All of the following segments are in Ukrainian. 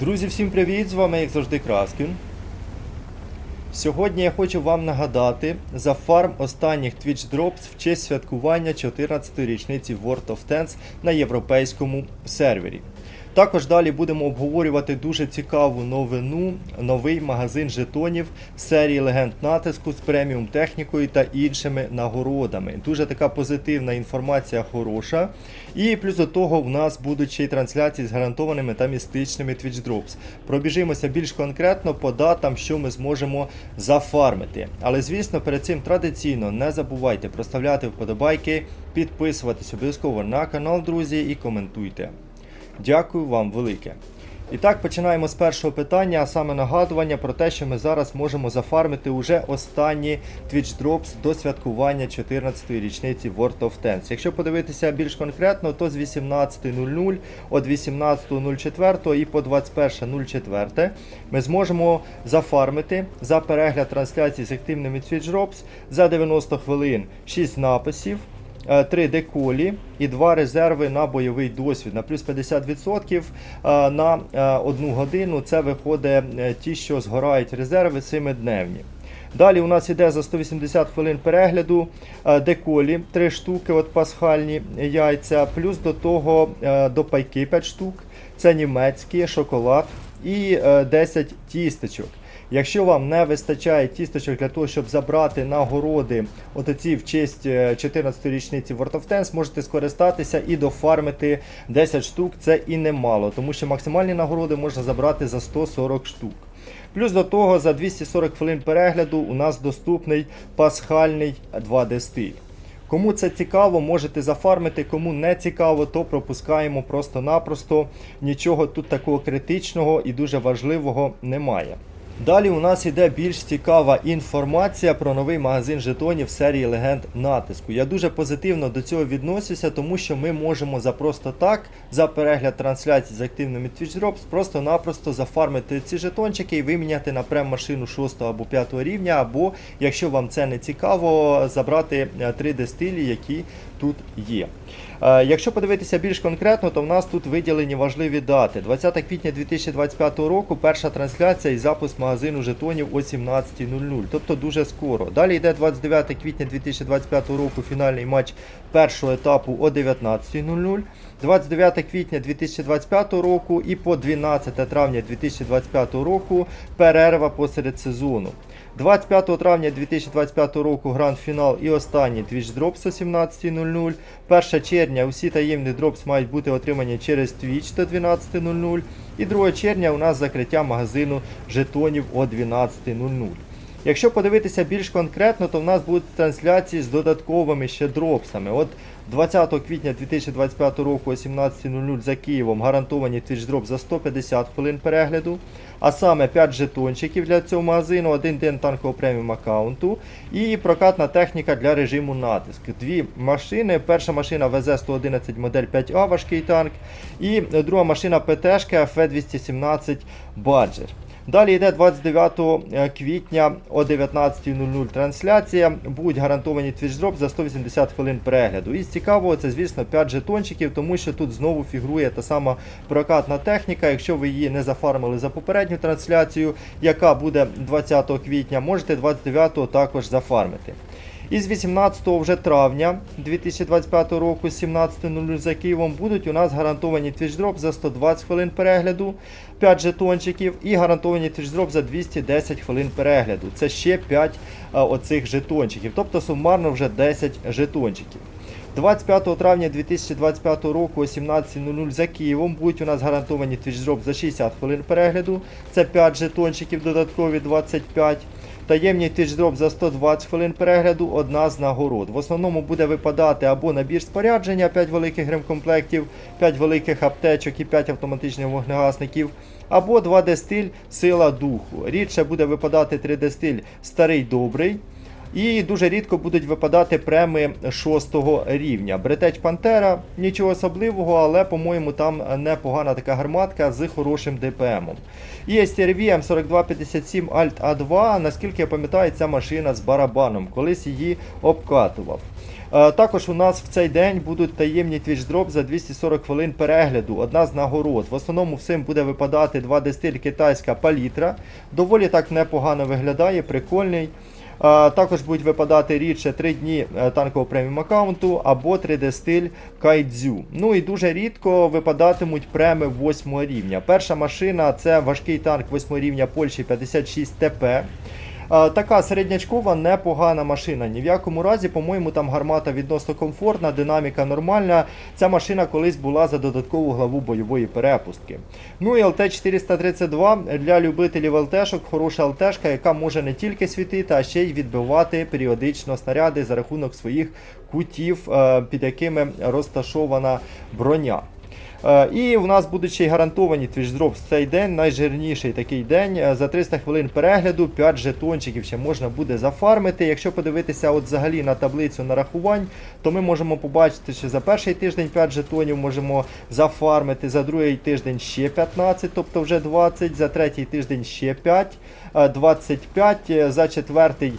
Друзі, всім привіт! З вами, як завжди, Краскін. Сьогодні я хочу вам нагадати за фарм останніх Twitch Drops в честь святкування 14-ї річниці World of Tanks на європейському сервері. Також далі будемо обговорювати дуже цікаву новину, новий магазин жетонів серії легенд натиску з преміум технікою та іншими нагородами. Дуже така позитивна інформація хороша. І плюс до того в нас будуть ще й трансляції з гарантованими та містичними Twitch Drops. Пробіжимося більш конкретно по датам, що ми зможемо зафармити. Але звісно, перед цим традиційно не забувайте проставляти вподобайки, підписуватись обов'язково на канал, друзі, і коментуйте. Дякую вам велике. І так, починаємо з першого питання, а саме нагадування про те, що ми зараз можемо зафармити уже останні Twitch Drops до святкування 14-ї річниці World of Tanks. Якщо подивитися більш конкретно, то з 18.00 от 18.04 і по 21.04 ми зможемо зафармити за перегляд трансляції з активними Twitch Drops за 90 хвилин 6 написів. 3 деколі і 2 резерви на бойовий досвід на плюс 50% е, на е, одну годину. Це виходить е, ті, що згорають резерви 7-дневні. Далі у нас іде за 180 хвилин перегляду е, деколі 3 штуки, от пасхальні яйця, плюс до того е, до пайки 5 штук. Це німецькі, шоколад і е, 10 тістечок. Якщо вам не вистачає тісточок для того, щоб забрати нагороди отоці в честь е, 14-ї річниці World of Tanks, можете скористатися і дофармити 10 штук. Це і немало, тому що максимальні нагороди можна забрати за 140 штук. Плюс до того за 240 хвилин перегляду у нас доступний пасхальний 2D стиль. Кому це цікаво, можете зафармити, кому не цікаво, то пропускаємо просто-напросто. Нічого тут такого критичного і дуже важливого немає. Далі у нас іде більш цікава інформація про новий магазин жетонів серії легенд натиску. Я дуже позитивно до цього відносюся, тому що ми можемо за просто так, за перегляд трансляцій з активними Twitch Drops, просто-напросто зафармити ці жетончики і виміняти на прем-машину 6 або 5 рівня, або, якщо вам це не цікаво, забрати 3D стилі, які тут є. Е, Якщо подивитися більш конкретно, то в нас тут виділені важливі дати. 20 квітня 2025 року перша трансляція і запуск магазину жетонів о 17.00, тобто дуже скоро. Далі йде 29 квітня 2025 року фінальний матч першого етапу о 19.00. 29 квітня 2025 року і по 12 травня 2025 року перерва посеред сезону. 25 травня 2025 року гранд-фінал і останній Twitch Drops о 17.00. 1 червня усі таємні дропс мають бути отримані через Twitch до 12.00. І 2 червня у нас закриття магазину жетонів о 12.00. Якщо подивитися більш конкретно, то в нас будуть трансляції з додатковими ще дропсами. От 20 квітня 2025 року о 17.00 за Києвом гарантовані Drop за 150 хвилин перегляду. А саме 5 жетончиків для цього магазину, один день танкового преміум аккаунту і прокатна техніка для режиму натиск. Дві машини. Перша машина ВЗ-111 модель 5А важкий танк. І друга машина ПТшка FE217 Badger. Далі йде 29 квітня о 19.00 трансляція. Будуть гарантовані Drop за 180 хвилин перегляду. І з цікавого це, звісно, 5 жетончиків, тому що тут знову фігурує та сама прокатна техніка. Якщо ви її не зафармили за попередню трансляцію, яка буде 20 квітня, можете 29 також зафармити. І з 18 вже травня 2025 року, з 17.00 за Києвом, будуть у нас гарантовані Drop за 120 хвилин перегляду, 5 жетончиків і гарантовані Drop за 210 хвилин перегляду. Це ще 5 а, оцих жетончиків, тобто сумарно вже 10 жетончиків. 25 травня 2025 року о 17.00 за Києвом будуть у нас гарантовані Drop за 60 хвилин перегляду. Це 5 жетончиків, додаткові 25. Таємний тичдроп за 120 хвилин перегляду одна з нагород. В основному буде випадати або набір спорядження 5 великих гримкомплектів, 5 великих аптечок і 5 автоматичних вогнегасників, або 2D стиль сила духу. Рідше буде випадати 3D стиль старий добрий. І дуже рідко будуть випадати преми 6 рівня. Бретеч Пантера, нічого особливого, але, по-моєму, там непогана така гарматка з хорошим ДПМом. І STRV M4257 Alt A2, наскільки я пам'ятаю, ця машина з барабаном, колись її обкатував. Е, Також у нас в цей день будуть таємні Drop за 240 хвилин перегляду. Одна з нагород. В основному всім буде випадати 2 дистиль китайська палітра. Доволі так непогано виглядає, прикольний. Також будуть випадати рідше 3 дні е, танкового преміум аккаунту або 3D стиль кайдзю. Ну і дуже рідко випадатимуть преми 8 рівня. Перша машина це важкий танк 8 рівня Польщі 56 ТП. Е, Така середнячкова непогана машина. Ні в якому разі, по-моєму, там гармата відносно комфортна, динаміка нормальна. Ця машина колись була за додаткову главу бойової перепустки. Ну і ЛТ-432 для любителів ЛТшок, хороша ЛТшка, яка може не тільки світити, а ще й відбивати періодично снаряди за рахунок своїх кутів, е, під якими розташована броня. Е, І у нас будуть ще й гарантовані твічдроп в цей день, найжирніший такий день. Е, За 300 хвилин перегляду 5 жетончиків ще можна буде зафармити. Якщо подивитися от взагалі на таблицю нарахувань, то ми можемо побачити, що за перший тиждень 5 жетонів можемо зафармити, за другий тиждень ще 15, тобто вже 20, за третій тиждень ще 5, е, 25, е, за четвертий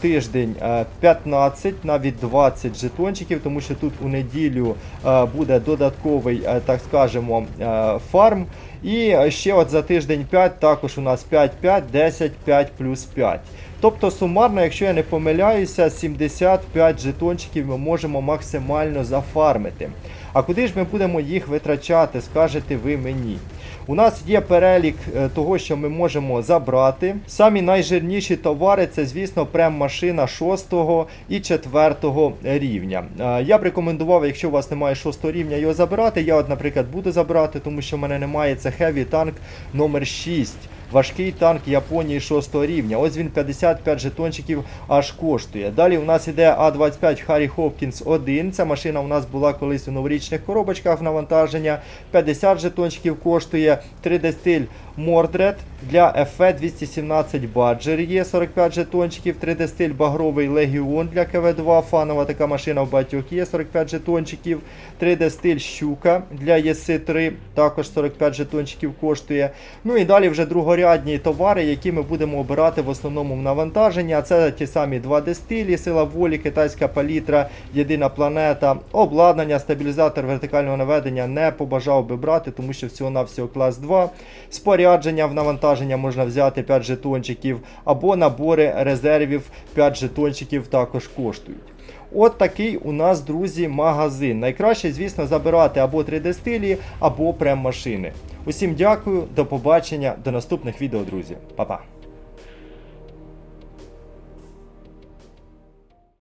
тиждень е, 15, навіть 20 жетончиків, тому що тут у неділю е, буде додатковий, е, так скажемо, е, фарм. І ще от за тиждень 5 також у нас 5, 5, 10, 5 плюс 5. Тобто сумарно, якщо я не помиляюся, 75 жетончиків ми можемо максимально зафармити. А куди ж ми будемо їх витрачати, скажете ви мені? У нас є перелік е, того, що ми можемо забрати. Самі найжирніші товари це, звісно, прем-машина 6 і 4 рівня. Е, Я б рекомендував, якщо у вас немає 6 рівня, його забирати. Я, от, наприклад, буду забрати, тому що в мене немає це Heavy танк номер 6 Важкий танк Японії 6 рівня. Ось він 55 жетончиків аж коштує. Далі у нас іде А25 Харі Хопкінс 1. Ця машина у нас була колись у новорічних коробочках навантаження. 50 жетончиків коштує. 3D стиль Мордред для FE 217 Badger є 45 жетончиків. 3D стиль Багровий Легіон для КВ2. Фанова така машина в багатьох є 45 жетончиків. 3D стиль Щука для ЄС3 також 45 жетончиків коштує. Ну і далі вже другорядні товари, які ми будемо обирати в основному в навантаження. Це ті самі 2D стилі, сила волі, китайська палітра, єдина планета, обладнання, стабілізатор вертикального наведення не побажав би брати, тому що всього-навсього клас 2. Спорядження в навантаження можна взяти 5 жетончиків, або набори резервів 5 жетончиків також коштують. От такий у нас, друзі, магазин. Найкраще, звісно, забирати або 3D стилі, або прем-машини. Усім дякую, до побачення, до наступних відео, друзі. Па-па.